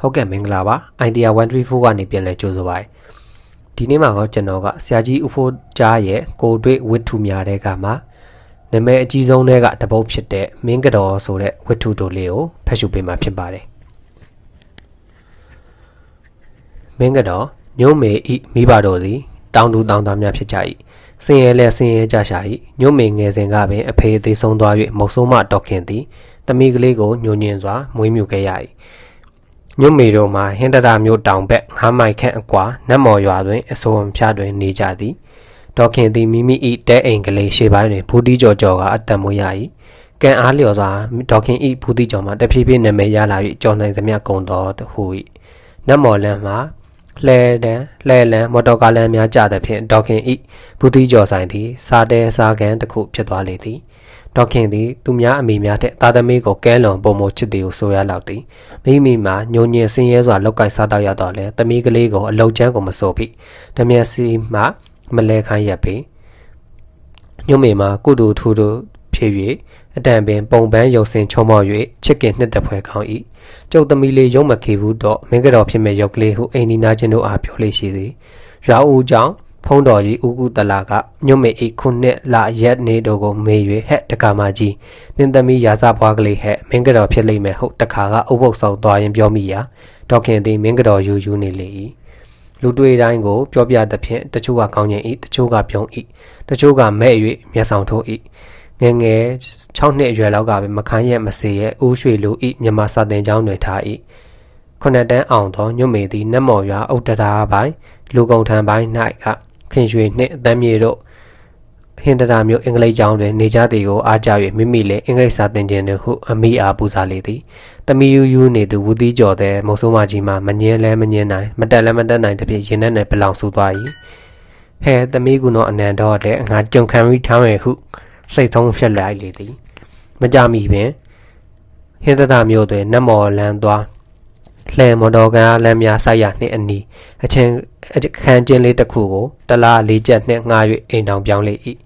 ဟုတ်ကဲ့မင်္ဂလာပါ idea 134ကနေပြန်လဲကြိုဆိုပါရစေဒီနေ့မှာတော့ကျွန်တော်ကဆရာကြီးဦးဖိုးကြားရဲ့ကိုတွေ့ဝတ္ထုများတဲ့ကမှာနာမည်အကြီးဆုံးတွေကတပုတ်ဖြစ်တဲ့မင်းကတော်ဆိုတဲ့ဝတ္ထုတို့လေးကိုဖတ်ရှုပေးမှာဖြစ်ပါတယ်မင်းကတော်ညုံမေဤမိဘတော်သည်တောင်းတူတောင်းသားများဖြစ်ကြ၏စင်ရဲလဲစင်ရဲကြရှာ၏ညုံမေငယ်စဉ်ကပင်အဖေအသေးဆုံးသွား၍မုတ်ဆိုးမတော်ခင်သည်တမိကလေးကိုညှိုညင်စွာမွေးမြူခဲ့ရ၏ ညွတ်မေတို့မှာဟင်္ဒတာမျိုးတောင်ဘက်9မိုင်ခန့်အကွာနတ်မော်ရွာတွင်အစိုးအဖျားတွင်နေကြသည်ဒေါခင်သည်မိမိ၏တဲအိမ်ကလေးရှေ့ပိုင်းတွင်ဘူတီကျော်ကျော်ကအတံမွေးရ၏ကံအားလျော်စွာဒေါခင်၏ဘူတီကျော်မှာတဖြည်းဖြည်းနာမည်ရလာ၍ကျော်နိုင်သမျှကုံတော်ဟူ၏နတ်မော်လန်းမှာလှဲတန်းလှဲလန်းမော်တော်ကားလမ်းများကြသဖြင့်ဒေါခင်၏ဘူတီကျော်ဆိုင်သည်စားတဲစားကန်တစ်ခုဖြစ်သွားလေသည် ဒေါခင်သည်သူများအမိများထက်သားသမီးကိုကဲလွန်ပုံမချစ်သည်ကိုဆိုရလောက်သည်မိမိမှာညိုညင်ဆင်းရဲစွာလောက်ကင်စားတော့ရတော့လဲသမီးကလေးကိုအလုတ်ချမ်းကိုမဆိုဖိတမျက်စီမှမလဲခိုင်းရပေညိုမေမှာကုတူထူထူဖြစ်၍အတန်ပင်ပုံပန်းရုပ်စင်ချုံမော့၍ချစ်ကင်နှစ်တဖွဲကောင်း၏ကျုပ်သမီးလေးရုံမခေဘူးတော့မင်းကတော်ဖြစ်မဲ့ရုပ်ကလေးဟုအိမ်နီနာချင်းတို့အားပြောလေးရှိသည်ရွာဦးကြောင့် ဖုံးတော်ကြီးဦးကူတလာကညွတ်မေအိခုနှစ်လရက်နေတို့ကိုမေ၍ဟဲ့တကာမကြီးနင်းသမီးရာဇဘွားကလေးဟဲ့မင်းကတော်ဖြစ်လိမ့်မယ်ဟုတ်တခါကအုပ်ပုတ်ဆောင်သွားရင်ပြောမိရာဒေါခင်သည်မင်းကတော်ယူယူနေလေ၏လူတွေ့တိုင်းကိုပြောပြသဖြင့်တချို့ကကောင်းကျင်၏တချို့ကပြုံး၏တချို့ကမဲ့၍မျက်ဆောင်ထိုး၏ငယ်ငယ်6နှစ်အရွယ်လောက်ကပဲမခန်းရက်မစေရဲ့ဦးရွှေလူ၏မြမစာတင်ကျောင်းတွင်ထား၏ခုနှစ်တန်းအောင်သောညွတ်မေသည်နတ်မော်ရွာအုတ်တရာပိုင်းလူကုံထံပိုင်း၌က ခင်ရွှေနှင့်အတမ်းမြေတို့ဟင်တရာမျိုးအင်္ဂလိပ်ကျောင်းတွင်နေကြသည်ကိုအားကြ၍မိမိလည်းအင်္ဂလိပ်စာသင်ခြင်းတွင်ဟုအမိအားပူဇာလေသည်တမီယူယူနေသူဝူသီးကျော်တဲ့မုံဆိုးမကြီးမှမငင်းလဲမငင်းနိုင်မတက်လဲမတက်နိုင်တဖြင့်ရင်ထဲနဲ့ပလောင်ဆူသွား၏ဟဲတမီးကူနောအနန္တော်တဲ့ငါကြုံခံပြီးထောင်းရဟုစိတ်ထုံးဖြက်လိုက်လေသည်မကြမီပင်ဟင်တရာမျိုးတွင်နတ်မော်လန်းသွား လှဲမော်တော်ကန်လမ်းများဆိုက်ရနှင့်အနီးအချင်းအခန်းကျင်းလေးတစ်ခုကိုတလားလေးချက်နှင့်ငှား၍အိမ်တောင်ပြောင်းလေ၏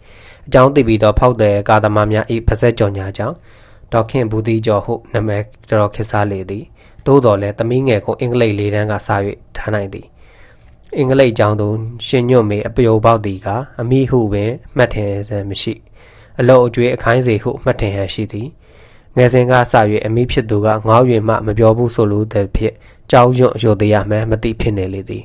အကြောင်းသိပြီးသောဖောက်တဲ့ကာသမားများ၏ပါဇက်ကြော်ညာကြောင့်ဒေါခင်ဘူးတီကျော်ဟုနာမည်တော်ခစ်စားလေသည်သို့တော်လည်းသမီးငယ်ကိုအင်္ဂလိပ်လေးတန်းကစား၍ထားနိုင်သည်အင်္ဂလိပ်ကျောင်းသို့ရှင်ညွတ်မေအပျော်ပေါက်သည်ကအမိဟုပင်မှတ်ထင်မရှိအလောအကျွေးအခိုင်းစေဟုမှတ်ထင်ဟန်ရှိသည် ငယ်စဉ်ကစ၍အမိဖြစ်သူကငေါ့၍မှမပြောဘူးဆိုလိုတဲ့ဖြစ်ကြောက်ရွံ့ရိုသေးရမှန်းမသိဖြစ်နေလေသည်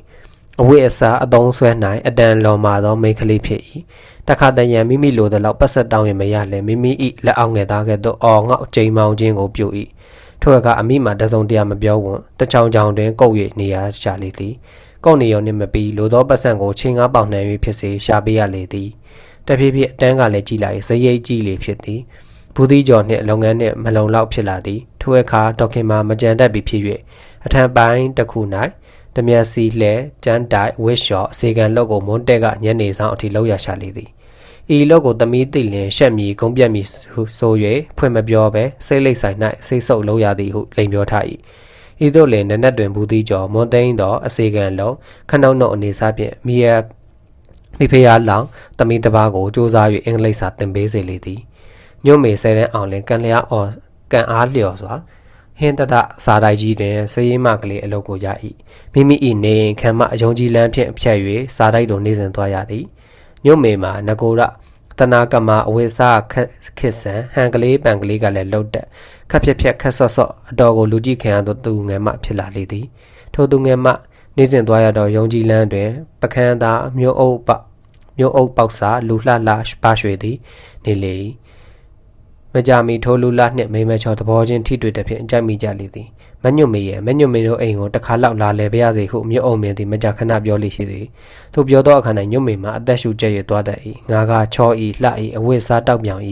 အဝိအစာအတုံးဆွဲနိုင်အတန်လော်မာသောမိန်းကလေးဖြစ်၏တခါတရံမိမိလိုတဲ့လောက်ပတ်ဆက်တောင်းရင်မရလဲမိမိ၏လက်အောက်ငယ်သားကဲ့သို့အော်ငေါ့ချိန်မောင်းခြင်းကိုပြု၏ထို့အခါအမိမှာတစုံတရာမပြောဝန်တချောင်ချောင်တွင်ကုတ်၍နေရရှာလေသည်ကုတ်နေရုံနှင့်မပြီးလိုသောပတ်စံကိုချင်းငါးပေါင်နှံ၍ဖြစ်စေရှာပေးရလေသည်တဖြည်းဖြည်းအတန်းကလည်းကြည်လိုက်ဇရိတ်ကြည်လေဖြစ်သည် ဘူးသီးကျော်နှင့်လုပ်ငန်းနှင့်မလုံလောက်ဖြစ်လာသည်ထိုအခါဒေါခင်မှာမကြံတတ်ပြီးဖြစ်၍အထံပိုင်းတစ်ခု၌တမျက်စီလှဲကျန်းတိုက်ဝစ်လျှော့အစီကံလောက်ကိုမွန်းတက်ကညနေဆောင်အထိလောက်ရရှာလေသည်ဤလောက်ကိုသမီးသိလင်ရှက်မီကုန်းပြက်မီဆို၍ဖွင့်မပြောဘဲစိတ်လိတ်ဆိုင်၌စိတ်ဆုပ်လောက်ရသည်ဟုလိန်ပြောထား၏ဤသို့လည်းနနက်တွင်ဘူးသီးကျော်မွန်သိန်းသောအစီကံလုံးခဏုံနှုတ်အနေစားဖြင့်မိရမိဖုရားလောင်သမီးတစ်ပါးကိုစူးစမ်း၍အင်္ဂလိပ်စာသင်ပေးစေလေသည် ညွတ်မေဆဲတဲ့အောင်လင်ကန်လျာအော်ကန်အားလျော်စွာဟင်းတတစာတိုက်ကြီးတွင်စရေးမကလေးအလုပ်ကိုရ၏မိမိ၏နေခံမအယုံကြည်လန်းဖြင့်ဖြတ်၍စာတိုက်တွင်နေစဉ်သွားရသည်ညွတ်မေမှာငကိုရတနာကမအဝိစာခက်ခစ်ဆန်ဟန်ကလေးပန်ကလေးကလည်းလှုပ်တက်ခက်ဖြက်ဖြက်ခက်ဆော့ဆော့အတော်ကိုလူကြည့်ခံရသောသူငယ်မှဖြစ်လာလေသည်ထိုသူငယ်မှနေစဉ်သွားရသောယုံကြည်လန်းတွင်ပကန်းသားမျိုးအုပ်ပမျိုးအုပ်ပေါက်စာလူလှလှပါရွှေသည်နေလေ၏ မကြမီထိုလူလာနှင့်မိမချောသဘောချင်းထိတွေ့တဲ့ဖြင့်အကြိုက်မိကြလေသည်မညွတ်မေရဲ့မညွတ်မေတို့အိမ်ကိုတစ်ခါလောက်လာလဲပြရစေဟုမြို့အုံမြင်သည်မကြခဏပြောလိရှိသည်သူပြောသောအခါ၌ညွတ်မေမှာအသက်ရှူကျဲရသွားတတ်၏ငါကချောဤလှဤအဝိစားတောက်မြောင်၏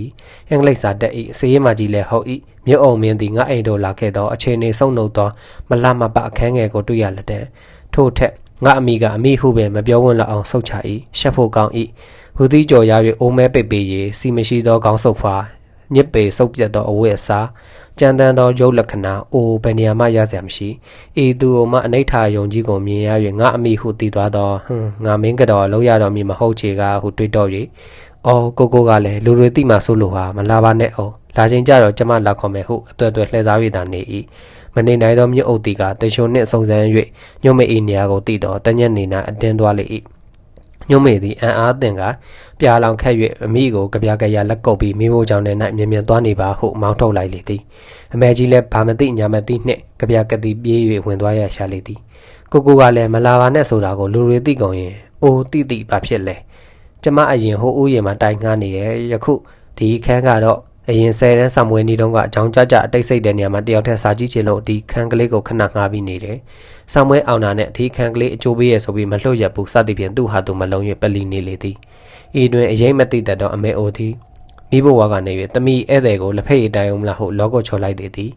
အင်္ဂလိပ်စာတက်၏စေးမကြီးလည်းဟုတ်၏မြို့အုံမြင်သည်ငါအိမ်တို့လာခဲ့သောအခြေအနေဆုံးနှုတ်သောမလှမပအခန်းငယ်ကိုတွေ့ရလက်တဲ့ထို့ထက်ငါအမိကအမိဟုပင်မပြောဝန်းလောက်အောင်ဆုတ်ချ၏ရှက်ဖို့ကောင်း၏ဟူသည်ကြော်ရ၍အိုးမဲပိတ်ပေ၍စီမရှိသောကောင်းဆုပ်ဖွာ ညစ်ပေစုပ်ပြတ်သောအဝတ်အစားကြမ်းတမ်းသောရုပ်လက္ခဏာအိုဘယ်နေရာမှရစရာမရှိဤသူ့မှအနိဋ္ဌာယုံကြီးကိုမြင်ရ၍ငါအမိဟုတည်သွားသောဟွန်းငါမင်းကတော့လောက်ရတော်မူမဟုတ်ချေကဟုတွေးတော့၍အော်ကိုကိုကလည်းလူတွေတိမှဆိုလို့ဟာမလာပါနဲ့အော်လာချင်းကြတော့ကျမလာခေါ်မယ်ဟုအတွေ့အတွေ့လှည့်စား၍သာနေ၏မနေနိုင်သောမြို့အုပ်တီကတရှုံနှင့်စုံစမ်း၍ညုံမေ၏နေရာကိုတည်တော်တညက်နေ၌အတင်းသွားလေ၏ ညုံမေသည်အံအားသင်ကပြာလောင်ခက်၍အမိကိုကြပြကြရလက်ကုပ်ပြီးမိဖို့ကြောင့်လည်း၌မြင်မြင်သွားနေပါဟုမောင်းထုတ်လိုက်လေသည်အမေကြီးလည်းဘာမသိညာမသိနှင့်ကြပြကတိပြေး၍ဝင်သွားရရှာလေသည်ကိုကိုကလည်းမလာပါနဲ့ဆိုတာကိုလူတွေသိကုန်ရင်အိုးတိတိဘာဖြစ်လဲကျမအရင်ဟိုးဦးရင်မှာတိုင်ငှားနေတယ်ယခုဒီခန်းကတော့ အရင်ဆယ်တန်းဆံမွေးနေတုန်းကအကြောင်းကြကြအတိတ်စိတ်တဲ့နေရာမှာတယောက်တည်းစာကြည့်ချင်လို့ဒီခန်းကလေးကိုခဏငှားပြီးနေတယ်။ဆံမွေးအောင်နာနဲ့ဒီခန်းကလေးအကျိုးပေးရဆိုပြီးမလှုပ်ရဘူးစသည်ဖြင့်သူ့ဟာသူမလုံး၍ပလီနေလေသည်။ဤတွင်အရေးမသိတတ်သောအမေအိုသည်မိဘဝကနေ၍တမိဧည့်သည်ကိုလက်ဖက်ရည်တိုင်အောင်မလားဟုလောကချော်လိုက်သည်သည်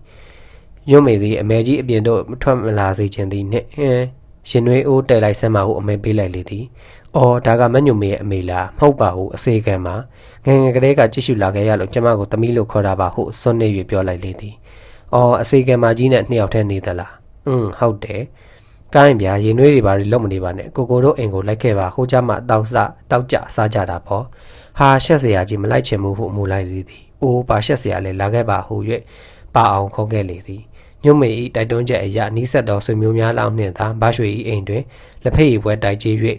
။ညွတ်မေသည်အမေကြီးအပြင်သို့မထွက်မလာစေခြင်းသည်နှင့်ဟင်းရင်နွေးအိုးတဲလိုက်ဆမ်းမဟုအမေပေးလိုက်လေသည်။ ။အော်ဒါကမညုံမေရဲ့အမေလားမဟုတ်ပါဘူးအစေခံပါ။ငငယ်ကလေးကကြည့်ရှုလာခဲ့ရလို့ကျမကိုသမီးလို့ခေါ်တာပါဟုစွန့်နေ၍ပြောလိုက်လေသည်။အော်အစေခံမကြီးနဲ့နှစ်ယောက်ထဲနေသလား။อืมဟုတ်တယ်။ကိုင်းဗျာရင်နှွေးတွေဘာတွေလုံးမနေပါနဲ့ကိုကိုတို့အိမ်ကိုလိုက်ခဲ့ပါဟိုကြမှာတောက်စတောက်ကြစားကြတာပေါ့ဟာရှက်စရာကြီးမလိုက်ချင်ဘူးဟုမူလိုက်လေသည်အိုးပါရှက်စရာလဲလာခဲ့ပါဟု၍ပါအောင်ခေါ်ခဲ့လေသည်ညွန့်မေဤတိုက်တွန်းချက်အရာနီးဆက်သောဆွေမျိုးများလောက်နှင့်သာဗရွှေဤအိမ်တွင်လက်ဖက်ရည်ပွဲတိုက်ကြီး၍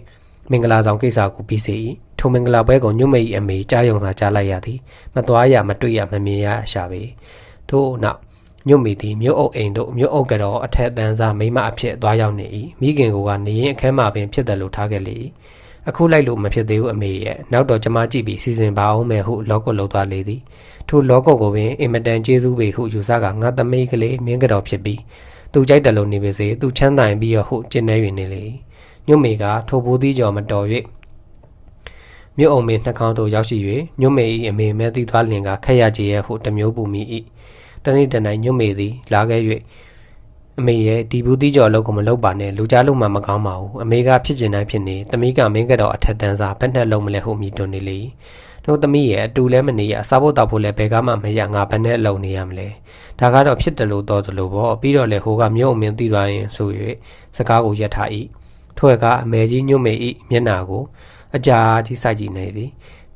မင်္ဂလာဆောင်ကိစ္စကိုပြီးစေ၏ထိုမင်္ဂလာပွဲကိုညွတ်မေ၏အမေကြားယုံသာကြားလိုက်ရသည်မသွားရမတွေ့ရမမြင်ရအရှာပေထို့နောက်ညွတ်မေသည်မြို့အုပ်အိမ်တို့မြို့အုပ်ကတော့အထက်တန်းစားမိမအဖြစ်သွားရောက်နေ၏မိခင်ကနေရင်အခန်းမှာပင်ဖြစ်တယ်လို့ထားခဲ့လေ၏အခုလိုက်လို့မဖြစ်သေးဘူးအမေရဲ့နောက်တော့ကျမကြည့်ပြီးစီစဉ်ပါအောင်မယ်ဟုလောကုတ်လောက်သွားလေသည်ထိုလောကုတ်ကိုပင်အင်မတန်ကျေးဇူးပေဟုယူဆကငါသမီးကလေးမြင်းကတော့ဖြစ်ပြီးသူကြိုက်တယ်လို့နေပါစေသူချမ်းသာရင်ပြီးရဟုကျင်းနေ၍နေလေ ညွတ်မေကထိုဘူးသီးကြော်မတော်၍မြို့အောင်မေနှကောင်းတို့ရောက်ရှိ၍ညွတ်မေ၏အမေမဲသီးသွားလင်ကခက်ရကြရဲ့ဟုတမျိုးပူမိ၏တနေ့တနေ့ညွတ်မေသည်လာခဲ့၍အမေရဲ့ဒီဘူးသီးကြော်အလုပ်ကိုမလုပ်ပါနဲ့လူကြားလို့မှမကောင်းပါဘူးအမေကဖြစ်ကျင်တိုင်းဖြစ်နေသမီးကမင်းကတော့အထက်တန်းစားဘက်နဲ့လုံးမလဲဟုမြည်တွန်းနေလေတို့သမီးရဲ့အတူလဲမနေရအစားဖို့တောက်ဖို့လဲဘယ်ကမှမရငါဘယ်နဲ့အလုံးနေရမလဲဒါကတော့ဖြစ်တယ်လို့တော်တယ်လို့ပေါ့ပြီးတော့လေဟိုကမြို့အမင်းသိသွားရင်ဆို၍စကားကိုရက်ထား၏ ထွဲကအမဲကြီးညွတ်မေ၏မျက်နာကိုအကြာကြီးစိုက်ကြည့်နေသည်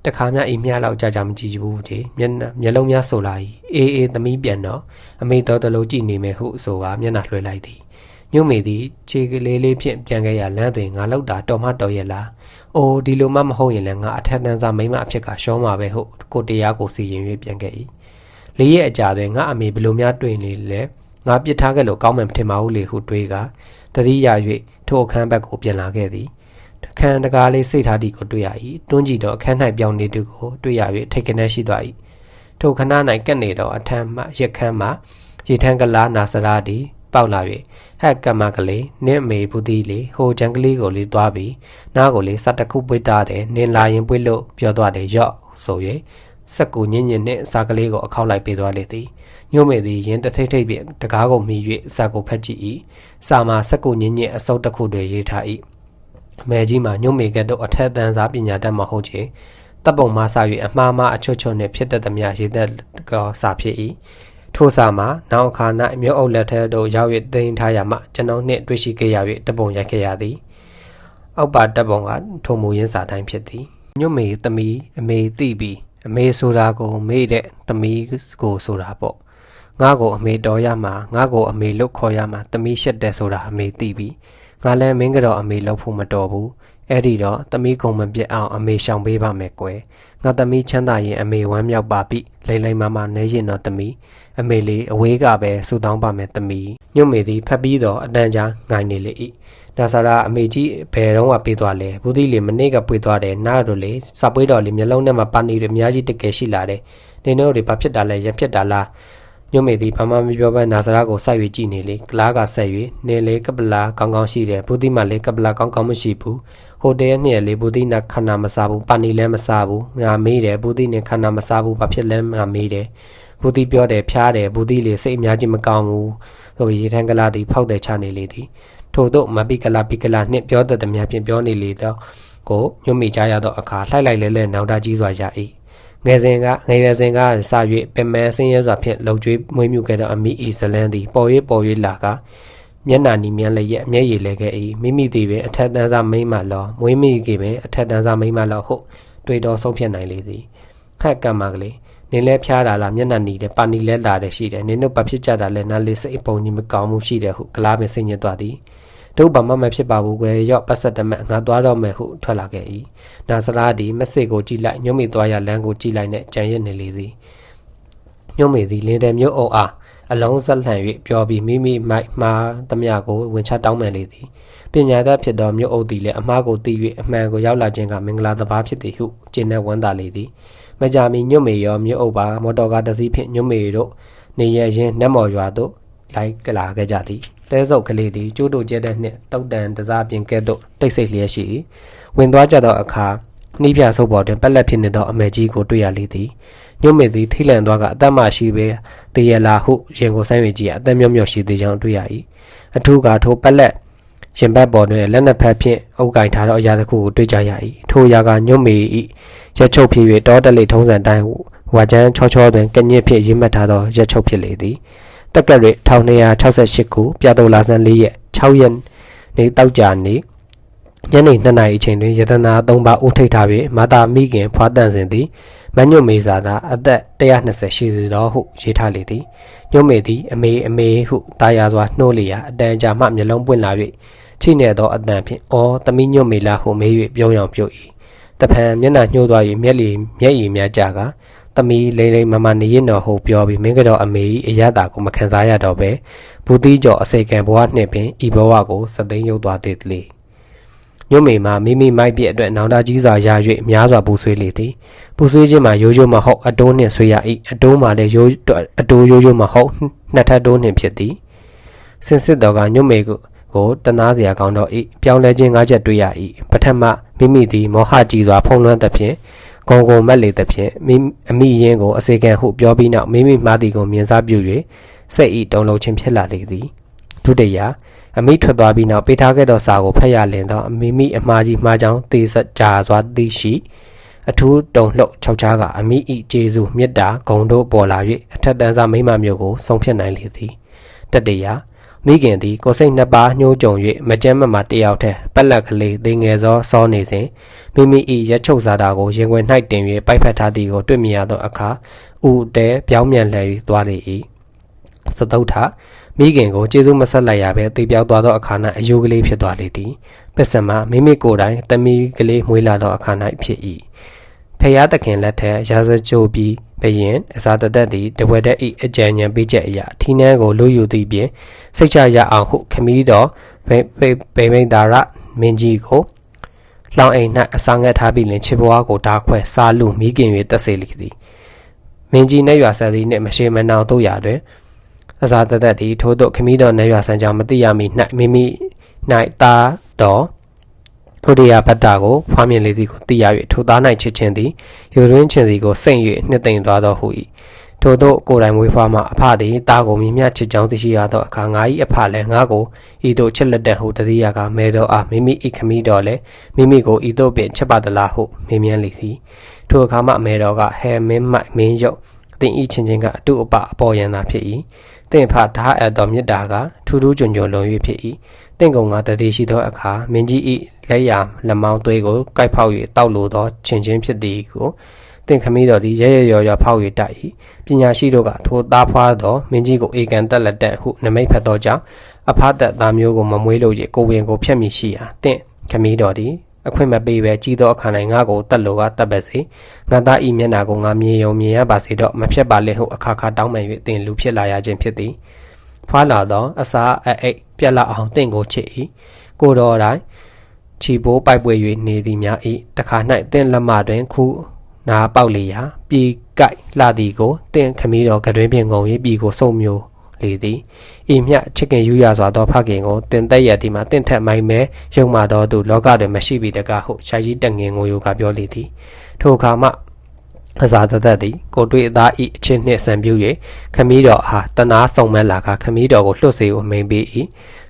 တခါမှအိမ်မြလောက်ကြာကြာမကြည့်ဘူးဒီမျက်နှာမျက်လုံးများဆိုလာ၏အေးအေးသမီးပြန်တော့အမေတော်တလို့ကြည့်နေမယ်ဟုဆိုကမျက်နှာလွှဲလိုက်သည်ညွတ်မေသည်ခြေကလေးလေးဖြင့်ပြန်ခဲ့ရလမ်းတွင်ငါလောက်တာတော်မတော်ရဲ့လားအိုးဒီလိုမှမဟုတ်ရင်လည်းငါအထက်တန်းစားမိမအဖြစ်ကရှောမှာပဲဟုကိုတရားကိုစီရင်၍ပြန်ခဲ့၏လေးရဲ့အကြာတွင်ငါအမေဘလို့များတွေ့နေလဲငါပြစ်ထားခဲ့လို့ကောင်းမှမထင်ပါဘူးလေဟုတွေးကတတိယ၍ ထိုအခန်းဘက်ကိုပြန်လာခဲ့သည်အခန်းတကားလေးစိတ်ထားသည်ကိုတွေ့ရ၏တွန်းကြည့်တော့အခန်း၌ပြောင်းနေသူကိုတွေ့ရ၍ထိတ်ကနေရှိသွား၏ထိုခဏ၌ကက်နေသောအထမ်းမှရက်ခန်းမှရေထန်းကလားနာစရာသည်ပေါက်လာ၍ဟက်ကမကလေးနင့်မေဘူးသည်လေဟိုချန်ကလေးကိုလေးသွားပြီးနားကိုလေးစက်တခုပွေးတာတယ်နင်လာရင်ပွေးလို့ပြောသွားတယ်ရော့ဆို၍စက်ကူညင်ညင်နှင့်အစာကလေးကိုအခောက်လိုက်ပေးသွားလေသည် ညို့မေသည်ရင်တထိတ်ထိတ်ဖြင့်တကားကိုမှီ၍စာကိုဖတ်ကြည့်၏စာမှာစက်ကူညင်ညင်အစုပ်တစ်ခုတွင်ရေးထား၏အမေကြီးမှာညို့မေကတို့အထက်တန်းစားပညာတတ်မဟုတ်ချေတပ်ပုံမှစ၍အမှားမှအချွတ်ချွတ်နှင့်ဖြစ်တတ်သမျှရေးသက်ကောစာဖြစ်၏ထိုစာမှာနောက်အခါ၌မြို့အုပ်လက်ထဲသို့ရောက်၍တင်ထားရမှကျွန်ုပ်နှင့်တွေ့ရှိခဲ့ရ၍တပုံရိုက်ခဲ့ရသည်အောက်ပါတပ်ပုံကထိုမူရင်းစာတိုင်းဖြစ်သည်ညွတ်မေသမီးအမေသိပြီးအမေဆိုတာကိုမေ့တဲ့သမီးကိုဆိုတာပေါ့ ငါ့ကိုအမေတော်ရမှာငါ့ကိုအမေလုတ်ခေါ်ရမှာသမီးရှက်တယ်ဆိုတာအမေသိပြီးငါလည်းမင်းကတော့အမေလောက်ဖို့မတော်ဘူးအဲ့ဒီတော့သမီးကုံမပြက်အောင်အမေရှောင်ပေးပါမယ်ကွယ်ငါသမီးချမ်းသာရင်အမေဝမ်းမြောက်ပါပြီလိမ့်လိမ့်မမနေရင်တော့သမီးအမေလေးအဝေးကပဲဆူတောင်းပါမယ်သမီးညွတ်မေသည်ဖက်ပြီးတော့အတန်ကြာငိုင်းနေလေ၏ဒါဆရာအမေကြီးဘယ်တော့မှပေးသွားလဲဘူးသီးလေမနေ့ကပေးသွားတယ်နားတို့လေစပွေးတော်လေမျက်လုံးထဲမှာပါနေတယ်အများကြီးတကယ်ရှိလာတယ်နေတို့တွေဘာဖြစ်တာလဲရဖြစ်တာလား ညွတ်မေသည်ဘာမှမပြောဘဲနာဇရာကိုစိုက်၍ကြည့်နေလေကလားကဆက်၍နေလေကပလာကောင်းကောင်းရှိတယ်ဘူးသီးမှလေကပလာကောင်းကောင်းမရှိဘူးဟိုတဲနှစ်လေဘူးသီးနာခန္ဓာမစားဘူးပါနီလည်းမစားဘူးငါမေးတယ်ဘူးသီးနဲ့ခန္ဓာမစားဘူးဘာဖြစ်လဲငါမေးတယ်ဘူးသီးပြောတယ်ဖျားတယ်ဘူးသီးလေစိတ်အများကြီးမကောင်းဘူးဆိုပြီးရေထန်းကလာသည်ဖောက်တယ်ချနေလေသည်ထို့သောမပိကလာပိကလာနှင့်ပြောတတ်သည်များဖြင့်ပြောနေလေသောကိုညွတ်မိကြရသောအခါလှိုက်လိုက်လဲလဲနောင်တကြီးစွာရ၏ ငယ်စဉ်ကငယ်ရွယ်စဉ်ကစ၍ပင်မဲဆင်းရဲစွာဖြင့်လှုပ်ကြွေးမွေးမြူခဲ့သောအမိဤဇလန်းသည်ပေါ်၍ပေါ်၍လာကမျက်နာနီမြန်းလည်းရဲ့အမျက်ရည်လဲခဲ့၏မိမိသည်ပင်အထက်တန်းစားမိမလောမွေးမိကေပင်အထက်တန်းစားမိမလောဟုတွေးတော်ဆုံးဖြတ်နိုင်လေသည်ဟက်ကံမကလေးနင်းလဲဖျားတာလားမျက်နှာနီတယ်ပါနီလဲလာတယ်ရှိတယ်နင်းတို့ဘာဖြစ်ကြတာလဲနားလေးစိတ်ပုံကြီးမကောင်းမှုရှိတယ်ဟုကလားပင်စိတ်ညစ်သွားသည် တို့ဘာမှမဖြစ်ပါဘူးကွယ်ရော့ပတ်ဆက်တမက်ငါသွားတော့မယ်ဟုထွက်လာခဲ့၏နာစရာသည်မက်ဆေ့ကိုကြည့်လိုက်ညွှန်မိသွားရလမ်းကိုကြည့်လိုက်နဲ့ကြံရစ်နေလေသည်ညွှန်မိသည်လင်းတယ်မျိုးအုံအားအလုံးဆက်လှန်၍ပျော်ပြီးမိမိမိုက်မှားသမျှကိုဝင်ချတောင်းပန်လေသည်ပညာတတ်ဖြစ်သောမြို့အုပ်သည်လည်းအမှားကိုသိ၍အမှန်ကိုရောက်လာခြင်းကမင်္ဂလာသဘာဖြစ်သည်ဟုကျင့်တဲ့ဝမ်းသာလေသည်မကြာမီညွတ်မေရောမြို့အုပ်ပါမော်တော်ကားတစ်စီးဖြင့်ညွတ်မေတို့နေရရင်နတ်မော်ရွာသို့လိုက်ကလာခဲ့ကြသည် တဲဆုပ်ကလေးသည်ကျိုးတို့ကျဲတဲ့နှင့်တုတ်တန်တစားပြင်ကဲ့သို့တိတ်ဆိတ်လျက်ရှိ၏ဝင်သွားကြသောအခါနှီးပြဆုပ်ပေါ်တွင်ပက်လက်ဖြစ်နေသောအမေကြီးကိုတွေ့ရလေသည်ညွတ်မေသည်ထိလန့်သွားကအသက်မရှိပဲတည်ရလာဟုရင်ကိုဆိုင်းဝေကြည့်အသက်မြော့မြော့ရှိသေးကြောင်းတွေ့ရ၏အထူးကထိုပက်လက်ရင်ဘတ်ပေါ်တွင်လက်နှစ်ဖက်ဖြင့်အုပ်ကင်ထားသောအရာတစ်ခုကိုတွေ့ကြရ၏ထိုအရာကညွတ်မေ၏ရက်ချုပ်ဖြစ်၍တောတလိထုံးစံတိုင်းဝါကျန်းချောချောတွင်ကညစ်ဖြင့်ရေးမှတ်ထားသောရက်ချုပ်ဖြစ်လေသည် တက်ကရစ်1268ခုပြတော်လာဆန်း၄ရက်6ရက်နေ့တောက်ကြနေ့ညနေ2နာရီအချိန်တွင်ယတနာ3ပါးအိုးထိတ်ထားပြီးမာတာမိခင်ဖွားတန့်စင်သည်မညွတ်မေစာသာအသက်120ရှိစေသောဟုရေးထားလေသည်ညွတ်မေသည်အမေအမေဟုတာယာစွာနှိုးလျာအတန်ကြာမှမျက်လုံးပွင့်လာ၍ချိနေသောအတန်ဖြင့်အော်သမီးညွတ်မေလားဟုမေး၍ပြုံးရောင်ပြုတ်၏တဖန်မျက်နှာညှိုးသွား၍မျက်လီမျက်ရည်များကြကာ သမီးလိမ့်လိမ့်မမနေရင်တော်ဟုပြောပြီးမင်းကတော့အမေကြီးအရသာကိုမခံစားရတော့ပဲဘူတိကျော်အစိကံဘဝနှင့်ပင်ဤဘဝကိုစသိမ်းရုပ်သွားသေးတယ်ညွတ်မေမှာမိမိမိုက်ပြည့်အတွက်နောင်တကြီးစွာရ၍များစွာပူဆွေးလေသည်ပူဆွေးခြင်းမှာရိုးရိုးမဟုတ်အတိုးနှင့်ဆွေးရ၏အတိုးမှာလည်းရိုးအတိုးရိုးရိုးမဟုတ်နှစ်ထပ်တိုးနှင့်ဖြစ်သည်စင်စစ်တော်ကညွတ်မေကိုကိုတနာစရာကောင်းတော့၏ပြောင်းလဲခြင်းငါးချက်တွေ့ရ၏ပထမမိမိသည်မောဟကြီးစွာဖုံးလွှမ်းသဖြင့် ဂုံဂုံမက်လေသဖြင့်မိအမိရင်ကိုအစေခံဟုပြောပြီးနောက်မိမိမှားသည်ကိုမြင်စားပြု၍စိတ်ဤတုံလုံးခြင်းဖြစ်လာလေသည်ဒုတိယအမိထွက်သွားပြီးနောက်ပေးထားခဲ့သောစာကိုဖတ်ရလင်သောအမိမိအမှားကြီးမှားကြောင်းသိစကြာစွာသိရှိအထူးတုံလှုပ်ခြောက်ချားကအမိဤကျေစုမေတ္တာဂုံတို့ပေါ်လာ၍အထက်တန်းစားမိမမျိုးကိုဆုံးဖြတ်နိုင်လေသည်တတိယ မိခင်သည်ကိုစိတ်နှစ်ပါးညှိုးကြုံ၍မကြမ်းမမာတယောက်တည်းပက်လက်ကလေးသိငယ်သောစောနေစဉ်မိမိ၏ရက်ချုပ်စားတာကိုရင်ခွင်၌တင်၍ပိုက်ဖက်ထားသည်ကိုတွေ့မြင်ရသောအခါဥတဲပြောင်းပြန်လှည့်၍သွားလေ၏သတုထမိခင်ကိုကျေးဇူးမဆက်လိုက်ရဘဲတေပြောက်သွားသောအခါ၌အယိုးကလေးဖြစ်သွားလေသည်ပစ္စမမိမိကိုယ်တိုင်တမီကလေးမွေးလာသောအခါ၌ဖြစ်၏ဖယားသခင်လက်ထက်ရာဇကြိုပြီး ဘရင်အစာတသက်သည်တဝက်တဲ့ဤအကြံဉာဏ်ပေးချက်အရာထီးနှန်းကိုလူယူသည့်ပြင်စိတ်ချရအောင်ဟုခမီးတော်ဗိမိန်သာရမင်းကြီးကိုလောင်အိမ်၌အစာငတ်ထားပြီးလင်ချစ်ဘွားကိုဓာခွဲစားလူမိခင်၍တက်စေလိသည်မင်းကြီးနဲ့ရွာဆက်သည်နှင့်မရှိမနောင်တို့ရာတွင်အစာတသက်သည်ထို့သို့ခမီးတော်နဲ့ရွာဆန်းကြောင့်မသိရမီ၌မိမိ၌တာတော် ဘုဒ္ဓရာဘတ္တာကိုဖွားမြင်လေသည်ကိုသိရ၍ထိုသား၌ချစ်ခြင်းသည်ယူရင်းခြင်းစီကိုစိတ်၍နှစ်သိမ့်သွားသောဟု၏ထို့သောကိုယ်တိုင်မွေးဖွားမှအဖသည်တာကိုမြင်မြချစ်ကြောင်းသိရှိရသောအခါငါ၏အဖလည်းငါကိုဤသို့ချစ်လက်တဲ့ဟုတတိယကမဲတော်အားမိမိ၏ခမီးတော်လည်းမိမိကိုဤသို့ပင်ချစ်ပါသလားဟုမေးမြန်းလေသည်ထိုအခါမှမဲတော်ကဟဲမင်းမိုက်မင်းရုပ်တင်ဤချင်းချင်းကအတုအပအပေါ်ယံသာဖြစ်၏တင့်ဖဓာအပ်တော်မြတ်တာကထူးထူးကြွကြွလုံ၍ဖြစ်၏တင့်ကုံကတတိရှိသောအခါမင်းကြီး၏ လက်ရလက်မောင်းသွေးကိုကိုက်ဖောက်၍တောက်လိုသောချင်းချင်းဖြစ်သည်ကိုတင့်ခမီးတော်သည်ရဲရဲရော်ရော်ဖောက်၍တိုက်၏ပညာရှိတို့ကထိုသားဖွားသောမင်းကြီးကိုအေကန်တက်လက်တန့်ဟုနမိတ်ဖတ်သောကြောင့်အဖတ်သက်သားမျိုးကိုမမွေးလို့၍ကိုဝင်ကိုဖျက်မိရှိရာတင့်ခမီးတော်သည်အခွင့်မပေးပဲကြီးသောအခါ၌ငါကိုတက်လို့ကတက်ပဲစေငါသားဤမျက်နာကိုငါမြင်ယုံမြင်ရပါစေတော့မဖြတ်ပါလေဟုအခါခါတောင်းပန်၍တင်လူဖြစ်လာရခြင်းဖြစ်သည်ဖွာလာသောအစာအအိတ်ပြက်လာအောင်တင့်ကိုချစ်၏ကိုတော်တိုင်း ချီပိုးပိုက်ပွေ၍နေသည်များ၏တခါ၌တင့်လက်မတွင်ခုနာပေါက်လျာပြေကိုက်လှသည်ကိုတင့်ခမီးတော်ကတွင်ပြင်ကုန်၍ပြီကိုစုံမျိုးလေသည်ဤမြချစ်ခင်ယူရစွာသောဖခင်ကိုတင်သက်ရသည်မှာတင့်ထက်မိုင်းမဲယုံမာတော်သူလောကတွင်မရှိပြီတကားဟုရှာကြီးတက်ငင်ကိုယိုကပြောလေသည်ထိုအခါမှ အစာတသက်သည်ကိုတွေ့အသားဤအချင်းနှင့်ဆံပြူ၍ခမီးတော်အားတနာဆုံမဲ့လာကခမီးတော်ကိုလှုပ်စေကိုမိန်ပေး၏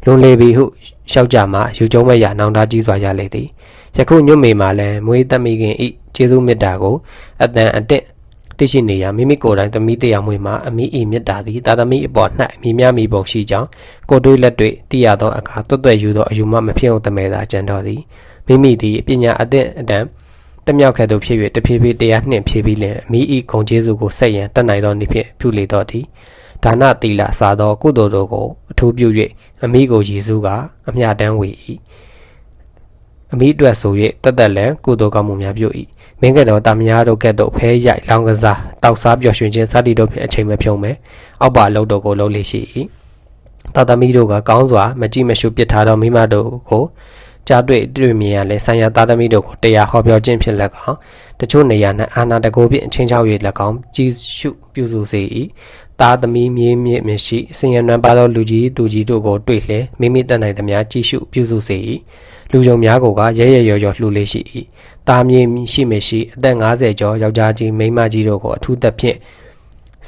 လွန်လေပြီဟုရှောက်ကြမှယူကျုံမဲ့ရနောင်တကြီးစွာရလေသည်ယခုညွတ်မေမှလည်းမွေးတမိခင်ဤကျေးဇူးမေတ္တာကိုအတန်အတင့်သိရှိနေရမိမိကိုယ်တိုင်သမီးတရားမွေမှာအမိဤမေတ္တာသည်တာသမီအပေါ်၌မိများမိပုံရှိကြောင်းကိုတွေးလက်တွေတည်ရသောအခါတွတ်တွတ်ယူသောအယူမမဖြစ်အောင်တမဲသာကြံတော်သည်မိမိသည်ပညာအသင့်အတန် တမြောက်ခဲ့သူဖြစ်၍တဖြည်းဖြည်းတရားနှင့်ဖြည်းပြီးလင်အမိဤဂုံကျေးဇူးကိုဆက်ရန်တတ်နိုင်သောနေ့ဖြင့်ပြုလေတော့သည်ဒါနသီလစားသောကုသိုလ်တို့ကိုအထူးပြု၍အမိကိုရည်စူးကအမျှတမ်းဝေ၏အမိအတွက်ဆို၍တသက်လည်းကုသိုလ်ကောင်းမှုများပြု၏မင်းကတော်တာမယားတို့ကဲ့သို့ဖဲရိုက်လောင်းကစားတောက်စားပျော်ရွှင်ခြင်းစသည်တို့ဖြင့်အချိန်မဖြုံမဲ့အောက်ပါအလုပ်တို့ကိုလုပ်လေရှိ၏တာသမီတို့ကကောင်းစွာမကြည့်မရှုပစ်ထားသောမိမတို့ကို ကြားတွေ့တွေ့မြင်ရလဲဆံရသားသမီးတို့ကိုတရားဟောပြောခြင်းဖြင့်လက်ကောင်တချို့နေရာ၌အာနာတကိုဖြင့်အချင်းချောက်၍လက်ကောင်ကြီးရှုပြုစုစေ၏သားသမီးမြေးမြင့်မရှိစင်ရနံပါသောလူကြီးသူကြီးတို့ကိုတွေ့လဲမိမိတတ်နိုင်သမျှကြီးရှုပြုစုစေ၏လူကြုံများကိုကရဲရဲရော်ရော်လှူလေးရှိ၏သားမြေးရှိမရှိအသက်50ကျော်ယောက်ျားကြီးမိန်းမကြီးတို့ကိုအထူးသက်ဖြင့်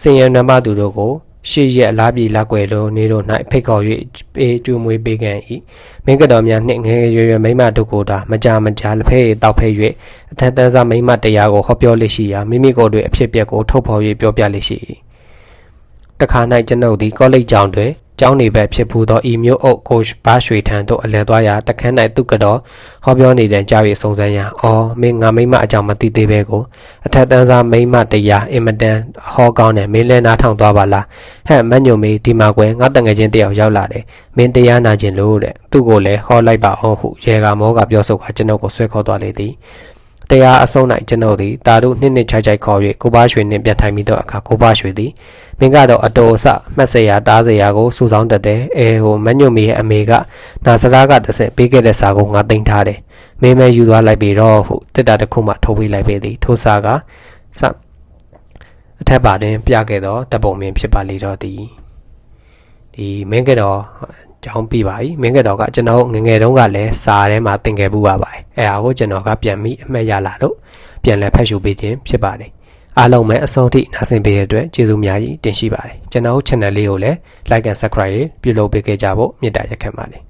စင်ရနံပါသူတို့ကို ရှေ့ရက်လာပြီလာကွယ်လိုနေတို့၌ဖိတ်ခေါ်၍ပေးကျွမွေးပေးကန်၏မင်းကတော်များနှင့်ငယ်ငယ်ရွယ်ရွယ်မိန်းမတို့ကိုသာမကြမကြလက်ဖက်ရည်တောက်ဖဲ၍အထက်တန်းစားမိန်းမတရားကိုဟောပြောလေရှိရာမိမိကိုယ်တွင်အဖြစ်ပြက်ကိုထုတ်ဖော်၍ပြောပြလေရှိ၏တခါ၌ကျွန်ုပ်သည်ကောလိပ်ကျောင်းတွင် ကျောင်းနေဘက်ဖြစ်ဖူးသောဤမျိုးအုပ်ကိုဘာရွှေထံသို့အလဲသွားရာတခန်း၌သူကတော့ဟောပြောနေတဲ့ကြား၍စုံစမ်းရာအော်မင်းငါမိမအကြောင်းမသိသေးပဲကိုအထက်တန်းစားမိမတရားအင်မတန်ဟောကောင်းတယ်မင်းလည်းနားထောင်သွားပါလားဟဲ့မညုံမေဒီမှာကွယ်ငါတငယ်ချင်းတယောက်ရောက်လာတယ်မင်းတရားနာခြင်းလို့တဲ့သူ့ကိုလည်းဟောလိုက်ပါအောင်ဟုရေကမောကပြောဆိုကကျွန်ုပ်ကိုဆွဲခေါ်သွားလေသည် တရားအဆုံး၌ကျွန်ုပ်သည်တာတို့နှစ်နှစ်ခြိုက်ခြိုက်ခေါ်၍ကိုပါရွှေနှင့်ပြန်ထိုင်ပြီးတော့အခါကိုပါရွှေသည်မင်းကတော့အတော်အဆမှတ်စရာတားစရာကိုစူဆောင်းတတ်တယ်အဲဟိုမညွတ်မီရဲ့အမေကနာစကားကတစ်ဆင့်ပေးခဲ့တဲ့စာကိုငါတင်ထားတယ်မင်းမဲယူသွားလိုက်ပြီတော့ဟုတစ်တာတစ်ခုမှထိုးပေးလိုက်ပေသည်ထိုးစာကစအထက်ပါတွင်ပြခဲ့သောတပ်ပုံမင်းဖြစ်ပါလေတော့သည်ဒီမင်းကတော့ ကြောင်းပြပါပြီမင်းကတော့ကကျွန်တော်ငငယ်တုန်းကလည်းစာထဲမှာသင်ခဲ့ပူပါပါတယ်အဲဟာကိုကျွန်တော်ကပြန်ပြီးအမှတ်ရလာလို့ပြန်လဲဖတ်ရှုပေးခြင်းဖြစ်ပါတယ်အားလုံးပဲအဆုံးထိနားဆင်ပေးတဲ့အတွက်ကျေးဇူးများကြီးတင်ရှိပါတယ်ကျွန်တော် channel လေးကိုလည်း like and subscribe ပြုလုပ်ပေးခဲ့ကြဖို့မေတ္တာရက်ခံပါတယ်